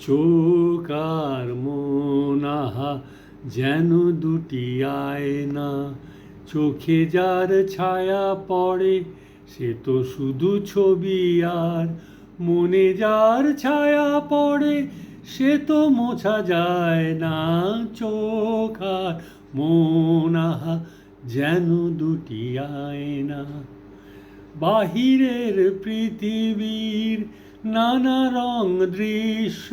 Choker মোনাহা, যেন দুটি আয়না। চোখে যার ছায়া পড়ে, সে তো শুধু ছবি আর। মনে যার ছায়া পড়ে, সে তো মোছা যায় না। চোখ আর মোনাহা, যেন দুটি আয়না। বাহিরের পৃথিবীর নানা রং দৃশ্য,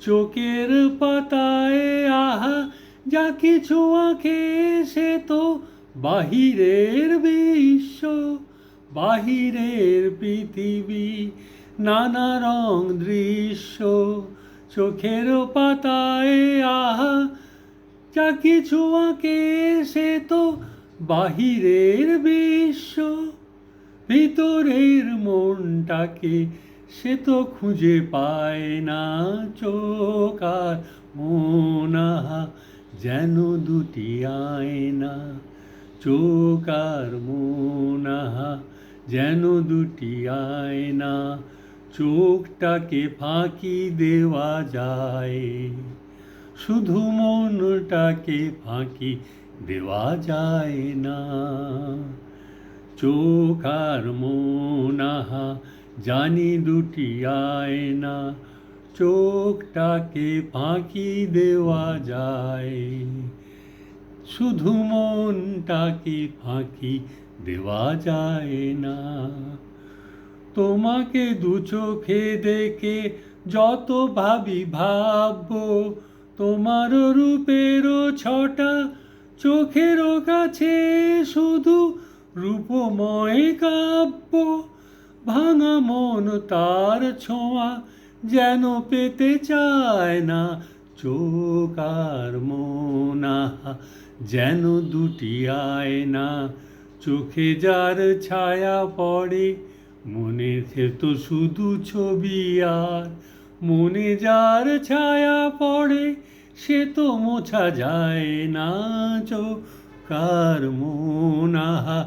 চোখের পাতায়, আহা, যা কিছু আঁকে সে তো বাহিরের বিশ্ব, বাহিরের পৃথিবী। নানা রং দৃশ্য, চোখের পাতায়, আহা, যা কিছু আঁকে সে তো বাহিরের বিশ্ব। ভিতরের মনটাকে সে তো খুঁজে পায় না চোখ আর মোনাহা যেন দুটি আয়না, চোখ আর মোনাহা যেন দুটি আয়না, চোখটাকে ফাঁকি দেওয়া যায়। শুধু মনটাকে ফাঁকি দেওয়া যায় না, চোখ আর মোনাহা জানি দুটি আয়না, চোখটাকে ফাঁকি দেওয়া যায়। শুধু মনটাকে ফাঁকি দেওয়া যায় না। তোমাকে দু চোখে দেখে যত ভাবি ভাববো, তোমার রূপেরও ছটা চোখেরও কাছে শুধু রূপময় কাব্য। ভাঙা মন তার ছোঁয়া যেন পেতে চায় না। চোখ আর মোনাহা যেন দুটি আয়না। চোখে যার ছায়া পড়ে মনে তো শুধু ছবি আর। মনে যার ছায়া পড়ে, সে তো মোছা যায় না। চোকার মোনাহা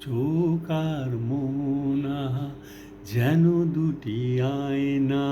চোকার মোনাহা যেন দুটি আয়না